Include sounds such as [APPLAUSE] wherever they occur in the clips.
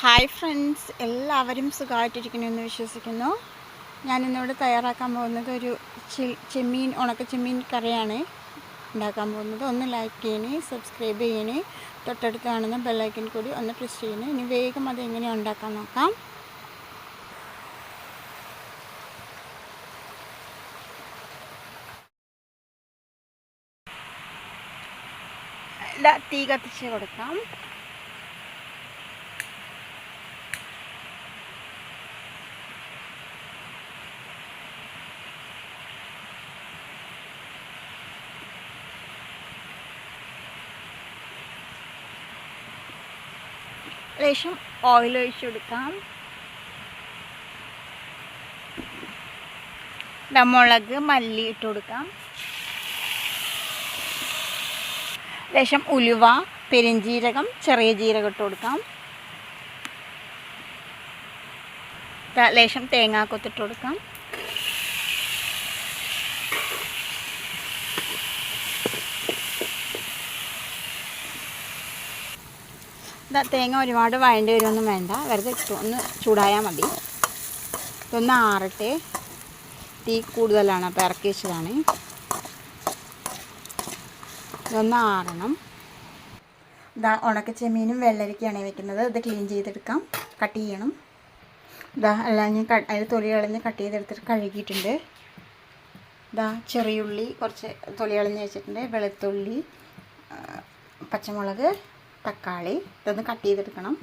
Hi friends എല്ലാവരും സുഖമായിട്ടിരിക്കുന്നു എന്ന് വിശ്വസിക്കുന്നു. ഞാനിന്നിവിടെ തയ്യാറാക്കാൻ പോകുന്നത് ഒരു ചെമ്മീൻ ഉണക്ക ചെമ്മീൻ കറിയാണ് ഉണ്ടാക്കാൻ പോകുന്നത്. ഒന്ന് ലൈക്ക് ചെയ്യണേ സബ്സ്ക്രൈബ് ചെയ്യണേ. തൊട്ടടുത്ത് കാണുന്ന ബെല്ലൈക്കൻ കൂടി ഒന്ന് പ്രസ് ചെയ്യണേ. ഇനി വേഗം അത് എങ്ങനെ ഉണ്ടാക്കാൻ നോക്കാം. തീ കത്തിച്ച് കൊടുക്കാം. ലേശം ഓയിൽ ഒഴിച്ചു കൊടുക്കാം. മുളക് മല്ലി ഇട്ട് കൊടുക്കാം. ലേശം ഉലുവ പെരിഞ്ജീരകം ചെറിയ ജീരകം ഇട്ട് കൊടുക്കാം. ലേശം തേങ്ങാക്കൊത്തിട്ട് കൊടുക്കാം. ഇതാ തേങ്ങ ഒരുപാട് വഴണ്ടി വരുമൊന്നും വേണ്ട. വെറുതെ ഒന്ന് ചൂടായാൽ മതി. ഇതൊന്ന് ആറട്ടെ. തീ കൂടുതലാണ് അപ്പോൾ ഇറക്കി വെച്ചതാണ്. ഇതൊന്ന് ആറണം. ഇതാ ഉണക്ക ചെമ്മീനും വെള്ളരിക്കയാണ് വെക്കുന്നത്. ഇത് ക്ലീൻ ചെയ്തെടുക്കാം. കട്ട് ചെയ്യണം. ഇതാ എല്ലാം ഞാൻ അതിൽ തൊലി കളഞ്ഞ് കട്ട് ചെയ്തെടുത്തിട്ട് കഴുകിയിട്ടുണ്ട്. ഇതാ ചെറിയുള്ളി കുറച്ച് തൊലി കളഞ്ഞ് വെച്ചിട്ടുണ്ട്. വെളുത്തുള്ളി പച്ചമുളക് തക്കാളി ഇതൊന്ന് കട്ട് ചെയ്തെടുക്കണം.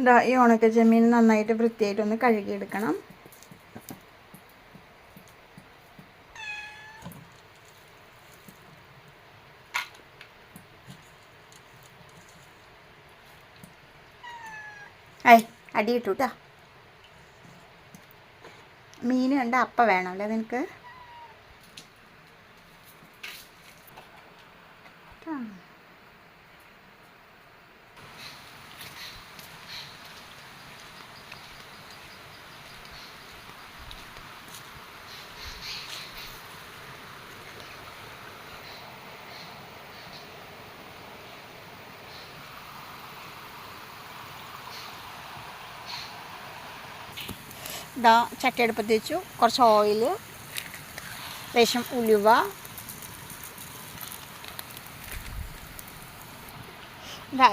ഇതാ ഈ ഉണക്ക ചെമ്മീൻ നന്നായിട്ട് വൃത്തിയായിട്ടൊന്ന് കഴുകിയെടുക്കണം. ഐ അടിയിട്ടു കേട്ടോ മീൻ കണ്ട അപ്പ വേണമല്ലേ നിനക്ക്? ഇതാ ചട്ടിയെടുപ്പത്ത് വെച്ചു. കുറച്ച് ഓയിൽ ലേശം ഉലുവ. ഇതാ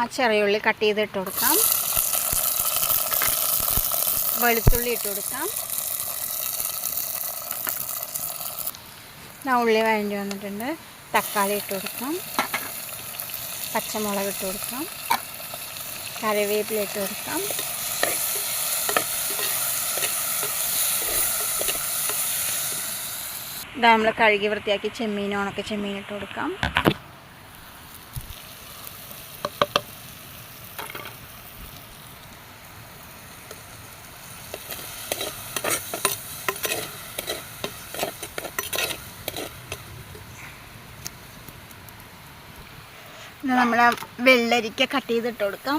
ആ ചെറിയ ഉള്ളി കട്ട് ചെയ്ത് ഇട്ട് കൊടുക്കാം. വെളുത്തുള്ളി ഇട്ട് കൊടുക്കാം. ഇതാ ഉള്ളി വഴണ്ടി വന്നിട്ടുണ്ട്. തക്കാളി ഇട്ട് കൊടുക്കാം. പച്ചമുളക് ഇട്ട് കൊടുക്കാം. കറിവേപ്പില ഇട്ട് കൊടുക്കാം. ഇതാ നമ്മൾ കഴുകി വൃത്തിയാക്കി ചെമ്മീൻ ഉണക്ക ചെമ്മീൻ ഇട്ട് കൊടുക്കാം. നമ്മൾ വെള്ളരിക്ക കട്ട് ചെയ്തിട്ട് കൊടുക്കാം.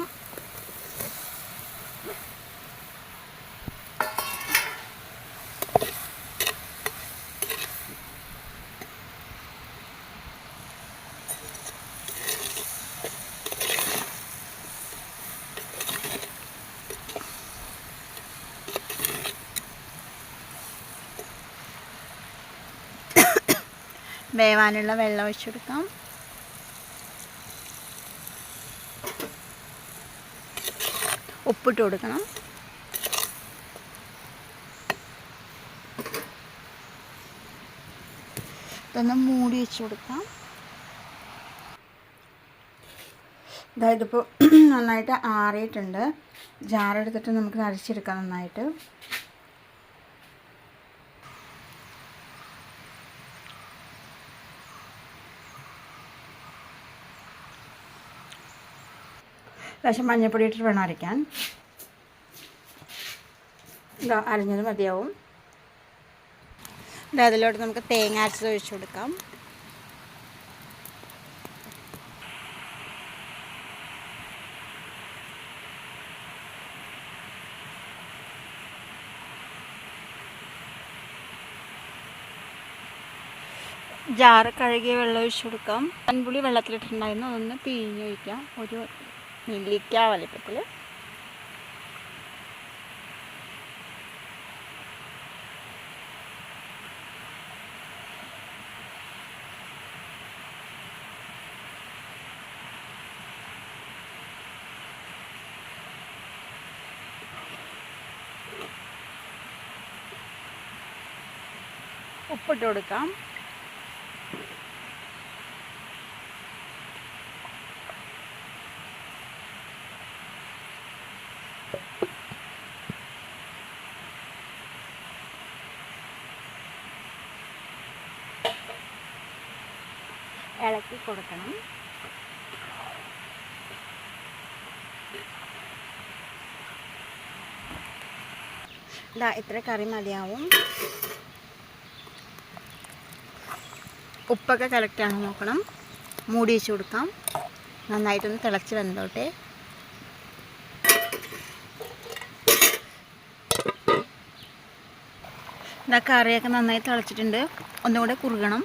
വേവാനുള്ള വെള്ളം ഒഴിച്ചു കൊടുക്കാം. ഉപ്പിട്ട് കൊടുക്കണം. ഇതൊന്ന് മൂടി വെച്ച് കൊടുക്കാം. അതായത് ഇപ്പോൾ [CLEARS THROAT] നന്നായിട്ട് ആറിയിട്ടുണ്ട്. ജാറെടുത്തിട്ട് നമുക്ക് അരച്ചെടുക്കാം നന്നായിട്ട്. ലേശം മഞ്ഞൾപ്പൊടി ഇട്ടിട്ട് വേണം അരയ്ക്കാൻ. ഇതാ അരഞ്ഞത് മതിയാവും. ഇത് അതിലോട്ട് നമുക്ക് തേങ്ങ അരച്ചത് ഒഴിച്ചു കൊടുക്കാം. ജാറ് കഴുകിയ വെള്ളം ഒഴിച്ചു കൊടുക്കാം. പൻപുളി വെള്ളത്തിലിട്ടുണ്ടായിരുന്നു അതൊന്ന് പിഴിഞ്ഞ് ഒഴിക്കാം. ഒരു നെല്ലിക്ക വലിപ്പത്തിൽ ഉപ്പിട്ട് കൊടുക്കാം. ഇളക്കി കൊടുക്കണം. ഇതാ ഇത്ര കറി മതിയാവും. ഉപ്പൊക്കെ കറക്റ്റാണ് നോക്കണം. മൂടി വെച്ച് കൊടുക്കാം. നന്നായിട്ടൊന്ന് തിളച്ച് വന്നോട്ടെ ഇതാ കറിയൊക്കെ നന്നായി തിളച്ചിട്ടുണ്ട്. ഒന്നുകൂടെ കുറുകണം.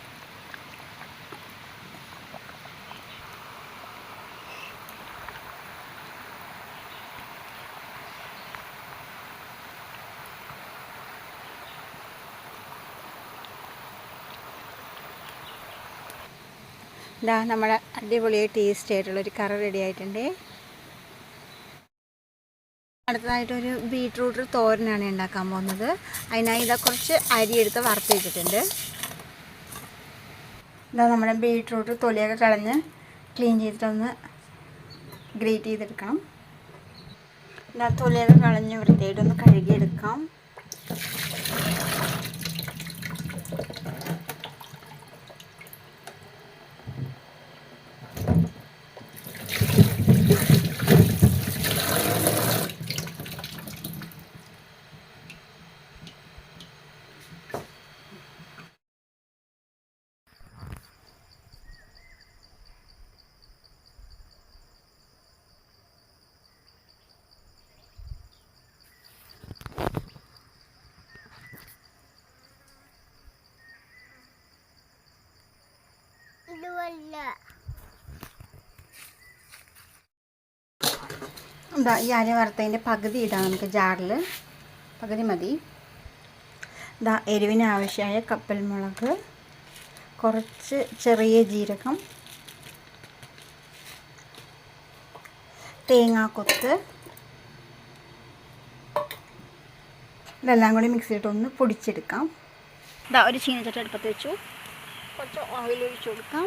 ഇതാ നമ്മുടെ അടിപൊളി ടേസ്റ്റ് ആയിട്ടുള്ളൊരു കറി റെഡി ആയിട്ടുണ്ട്. അടുത്തതായിട്ടൊരു ബീട്രൂട്ട് തോരനാണ് ഉണ്ടാക്കാൻ പോകുന്നത്. അതിനായി ഇതാ കുറച്ച് അരി എടുത്ത് വറുത്ത് വെച്ചിട്ടുണ്ട്. ഇതാ നമ്മുടെ ബീട്രൂട്ട് തൊലിയൊക്കെ കളഞ്ഞ് ക്ലീൻ ചെയ്തിട്ടൊന്ന് ഗ്രേറ്റ് ചെയ്തെടുക്കണം. ഇതാ തൊലിയൊക്കെ കളഞ്ഞ് വൃത്തിയായിട്ടൊന്ന് കഴുകിയെടുക്കാം. എന്താ ഈ അരി വറുത്തതിന്റെ പകുതി ഇടാം നമുക്ക് ജാറിൽ. പകുതി മതി. ഇതാ എരിവിന് ആവശ്യമായ കപ്പൽ മുളക് കുറച്ച് ചെറിയ ജീരകം തേങ്ങാക്കൊത്ത് ഇതെല്ലാം കൂടി മിക്സിയിട്ടൊന്ന് പൊടിച്ചെടുക്കാം. ഇതാ ഒരു ചീനച്ചട്ടി അടുപ്പത്ത് വെച്ചു. കുറച്ച് ഓയിൽ ഒഴിച്ചു കൊടുക്കാം.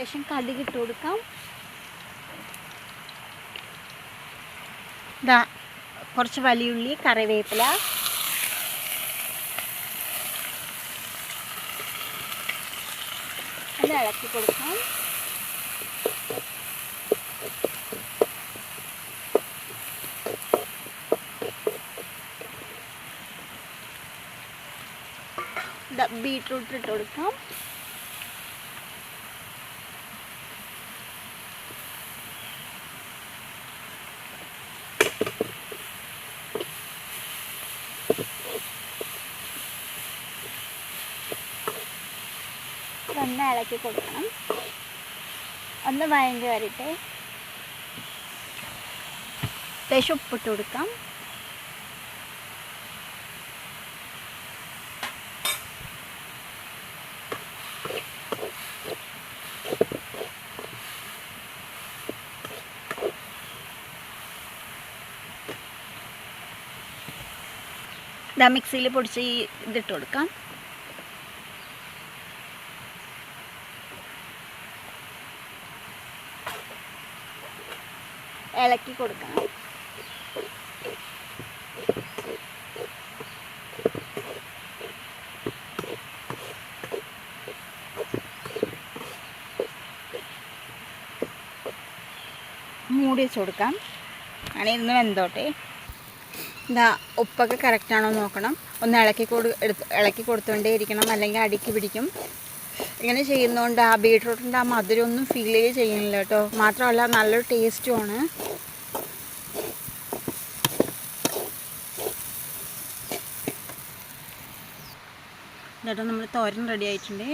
ലേശം കടുകിട്ട് കൊടുക്കാം. ഇതാ കുറച്ച് വലിയുള്ളി കറിവേപ്പില. അത് ഇളക്കി കൊടുക്കാം. ബീട്രൂട്ട് ഇട്ട് കൊടുക്കാം. ഒന്ന് ഇളക്കി കൊടുക്കണം. ഒന്ന് വഴങ്ങി വരട്ടെ. ലേശം ഉപ്പിട്ട് കൊടുക്കാം. ഇതാ മിക്സിയിൽ പൊടിച്ച് ഈ ഇതിട്ട് കൊടുക്കാം. ഇളക്കി കൊടുക്കണം. മൂടി വെച്ച് കൊടുക്കാം. അങ്ങനെ ഇരുന്ന് വെന്തോട്ടെ. ഇതാ ഉപ്പൊക്കെ കറക്റ്റാണോ നോക്കണം. ഒന്ന് ഇളക്കി കൊടു എടുത്ത് ഇളക്കി കൊടുത്തുകൊണ്ടേ ഇരിക്കണം. അല്ലെങ്കിൽ അടിക്ക് പിടിക്കും. ഇങ്ങനെ ചെയ്യുന്നതുകൊണ്ട് ആ ബീട്രൂട്ടിന്റെ ആ മധുരമൊന്നും ഫീൽ ചെയ്യുന്നില്ല കേട്ടോ. മാത്രമല്ല നല്ലൊരു ടേസ്റ്റുമാണ് എന്നിട്ട് നമ്മൾ തോരൻ റെഡി ആയിട്ടുണ്ട്.